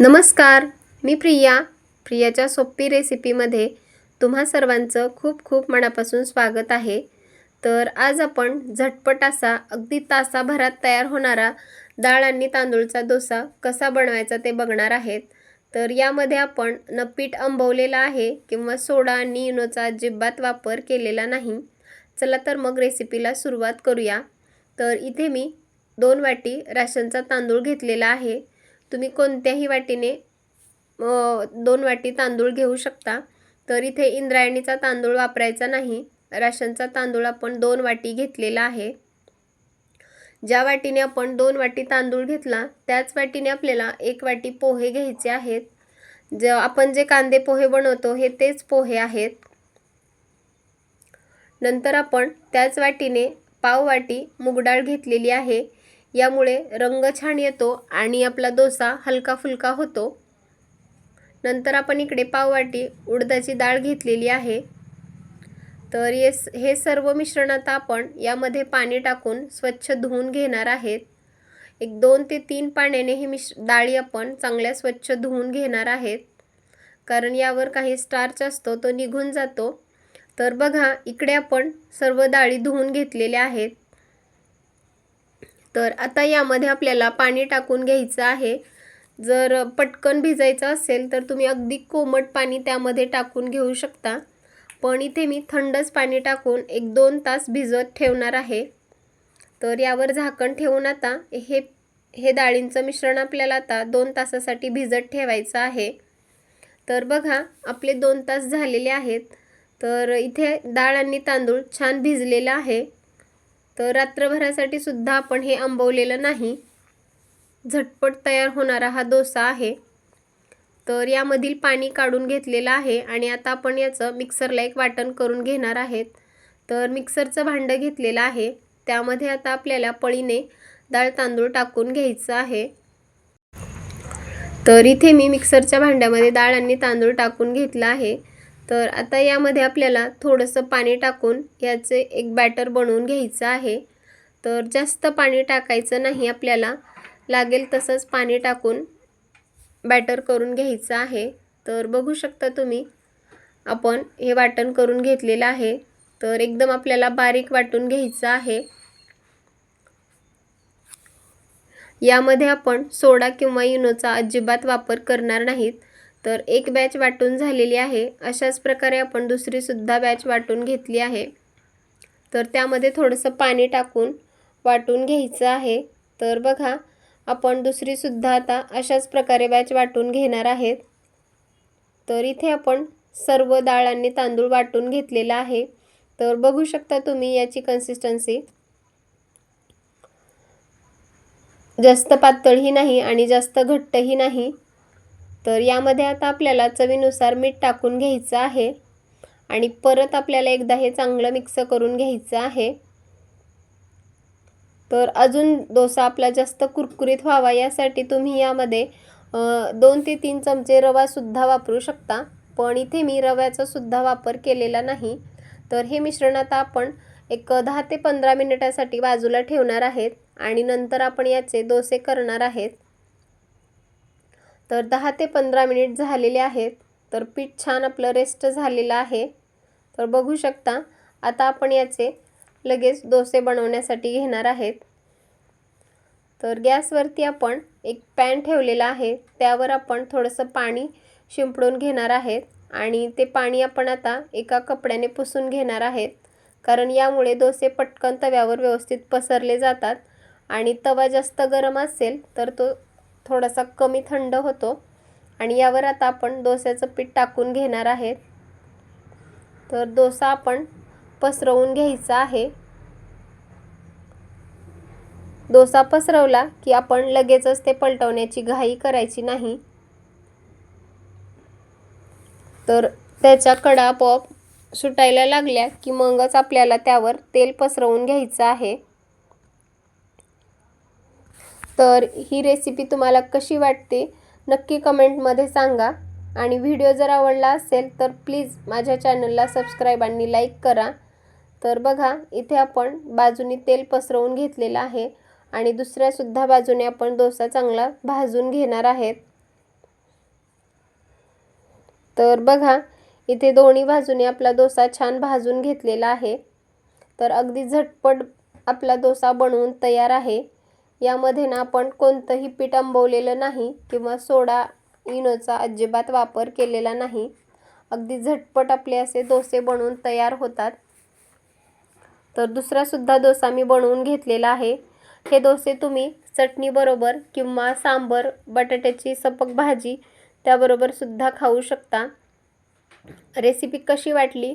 नमस्कार मी प्रिया. प्रियाच्या सोपी रेसिपीमध्ये तुम्हा सर्वांचं खूप खूप मनापासून स्वागत आहे. तर आज आपण झटपट असा अगदी तासाभरात तयार होणारा डाळ आणि तांदूळचा डोसा कसा बनवायचा ते बघणार आहेत. तर यामध्ये आपण न पीठ आंबवलेलं आहे किंवा सोडा आणि इनोचा अजिबात वापर केलेला नाही. चला तर मग रेसिपीला सुरुवात करूया. तर इथे मी दोन वाटी राशनचा तांदूळ घेतलेला आहे. तुम्ही कोणत्याही वाटीने दोन वाटी तांदूळ घेऊ शकता. तर इथे इंद्रायणीचा तांदूळ वापरायचा नाही. राशनचा तांदूळ आपण दोन वाटी घेतलेला आहे. ज्या वाटीने आपण दोन वाटी तांदूळ घेतला त्याच वाटीने आपल्याला एक वाटी पोहे घ्यायचे आहेत. ज आपण जे कांदे पोहे बनवतो हे तेच पोहे आहेत. नंतर आपण त्याच वाटीने पाव वाटी मूगडाळ घेतलेली आहे. यामुळे रंग छान येतो आणि आपला डोसा हलका फुलका होतो. नंतर आपण इकडे पाववाटी उडदाची डाळ घेतलेली आहे. तर येस हे सर्व मिश्रण आता आपण यामध्ये पाणी टाकून स्वच्छ धुवून घेणार आहेत. एक दोन ते तीन पाण्याने ही मिश डाळी आपण चांगल्या स्वच्छ धुवून घेणार आहेत. कारण यावर काही स्टार्च असतो तो निघून जातो. तर बघा इकडे आपण सर्व डाळी धुवून घेतलेल्या आहेत. तर आता यामध्ये आपल्याला पाणी टाकून घ्यायचं आहे. जर पटकन भिजायचं असेल तर तुम्ही अगदी कोमट पाणी त्यामध्ये टाकून घेऊ शकता. पण इथे मी थंडच पाणी टाकून एक दोन तास भिजत ठेवणार आहे. तर यावर झाकण ठेवून आता हे हे डाळींचं मिश्रण आपल्याला आता दोन तासासाठी भिजत ठेवायचं आहे. तर बघा आपले दोन तास झालेले आहेत. तर इथे डाळ आणि तांदूळ छान भिजलेला आहे. तर रात्रभरासाठी सुद्धा आपण हे आंबवलेलं नाही. झटपट तयार होणारा हा डोसा आहे. तर यामधील पाणी काढून घेतलेलं आहे आणि आता आपण याचं मिक्सरला एक वाटण करून घेणार आहेत. तर मिक्सरचं भांडं घेतलेलं आहे. त्यामध्ये आता आपल्याला पळीने डाळ तांदूळ टाकून घ्यायचं आहे. तर इथे मी मिक्सरच्या भांड्यामध्ये डाळ आणि तांदूळ टाकून घेतला आहे. तर आता यामध्ये आपल्याला थोडंसं पाणी टाकून याचे एक बॅटर बनवून घ्यायचं आहे. तर जास्त पाणी टाकायचं नाही आपल्याला लागेल तसंच पाणी टाकून बॅटर करून घ्यायचं आहे. तर बघू शकता तुम्ही आपण हे वाटण करून घेतलेलं आहे. तर एकदम आपल्याला बारीक वाटून घ्यायचं आहे. यामध्ये आपण सोडा किंवा इनोचा अजिबात वापर करणार नाहीत. तर एक बॅच वाटून झालेली आहे. अशाच प्रकारे आपण दुसरीसुद्धा बॅच वाटून घेतली आहे. तर त्यामध्ये थोडंसं पाणी टाकून वाटून घ्यायचं आहे. तर बघा आपण दुसरीसुद्धा आता अशाच प्रकारे बॅच वाटून घेणार आहेत. तर इथे आपण सर्व डाळ आणि तांदूळ वाटून घेतलेला आहे. तर बघू शकता तुम्ही याची कन्सिस्टन्सी जास्त पातळही नाही आणि जास्त घट्टही नाही. तर यामध्ये आता आपल्याला चवीनुसार मीठ टाकून घ्यायचं आहे. आणि परत आपल्याला एकदा हे चांगलं मिक्स करून घ्यायचं आहे. तर अजून डोसा आपला जास्त कुरकुरीत व्हावा यासाठी तुम्ही यामध्ये दोन ते तीन चमचे रवासुद्धा वापरू शकता. पण इथे मी रव्याचा सुद्धा वापर केलेला नाही. तर हे मिश्रण आता आपण एक दहा ते पंधरा मिनिटासाठी बाजूला ठेवणार आहेत. आणि नंतर आपण याचे डोसे करणार आहेत. तर दहा ते पंधरा मिनिट झालेले आहेत. तर पीठ छान आपलं रेस्ट झालेलं आहे. तर बघू शकता आता आपण याचे लगेच डोसे बनवण्यासाठी घेणार आहेत. तर गॅसवरती आपण एक पॅन ठेवलेला आहे. त्यावर आपण थोडंसं पाणी शिंपडून घेणार आहेत. आणि ते पाणी आपण आता एका कपड्याने पुसून घेणार आहेत. कारण यामुळे डोसे पटकन तव्यावर व्यवस्थित पसरले जातात. आणि तवा जास्त गरम असेल तर तो थोडासा कमी थंड होतो. आणि यावर आता आपण डोस्याचं पीठ टाकून घेणार आहेत तर डोसा आपण पसरवून घ्यायचा आहे. डोसा पसरवला की आपण लगेचच ते पलटवण्याची घाई करायची नाही. तर त्याच्या कडा आपोआप सुटायला लागल्या की मगच आपल्याला त्यावर तेल पसरवून घ्यायचं आहे. तर ही रेसिपी तुम्हाला कशी वाटते नक्की कमेंटमध्ये सांगा. आणि व्हिडिओ जर आवडला असेल तर प्लीज माझ्या चॅनलला सबस्क्राईब आणि लाईक करा. तर बघा इथे आपण बाजूनी तेल पसरवून घेतलेलं आहे. आणि दुसऱ्यासुद्धा बाजूने आपण डोसा चांगला भाजून घेणार आहेत. तर बघा इथे दोन्ही बाजूने आपला डोसा छान भाजून घेतलेला आहे. तर अगदी झटपट आपला डोसा बनवून तयार आहे. यामध्ये ना आपण कोणतंही पीठ आंबवलेलं नाही किंवा सोडा इनोचा अजिबात वापर केलेला नाही. अगदी झटपट आपले असे डोसे बनवून तयार होतात. तर दुसरासुद्धा डोसा मी बनवून घेतलेला आहे. हे डोसे तुम्ही चटणीबरोबर किंवा सांबर बटाट्याची सपक भाजी त्याबरोबर सुद्धा खाऊ शकता. रेसिपी कशी वाटली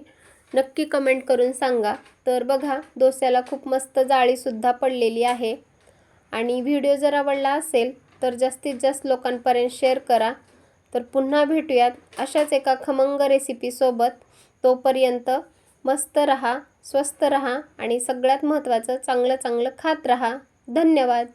नक्की कमेंट करून सांगा. तर बघा डोस्याला खूप मस्त जाळीसुद्धा पडलेली आहे. आणि व्हिडिओ जर आवडला असेल तर जास्तीत जास्त लोकांपर्यंत शेअर करा. तर पुन्हा भेटूयात अशाच एका खमंग रेसिपीसोबत तोपर्यंत मस्त रहा स्वस्त रहा आणि सगळ्यात महत्त्वाचं चांगलं चांगलं खात रहा. धन्यवाद.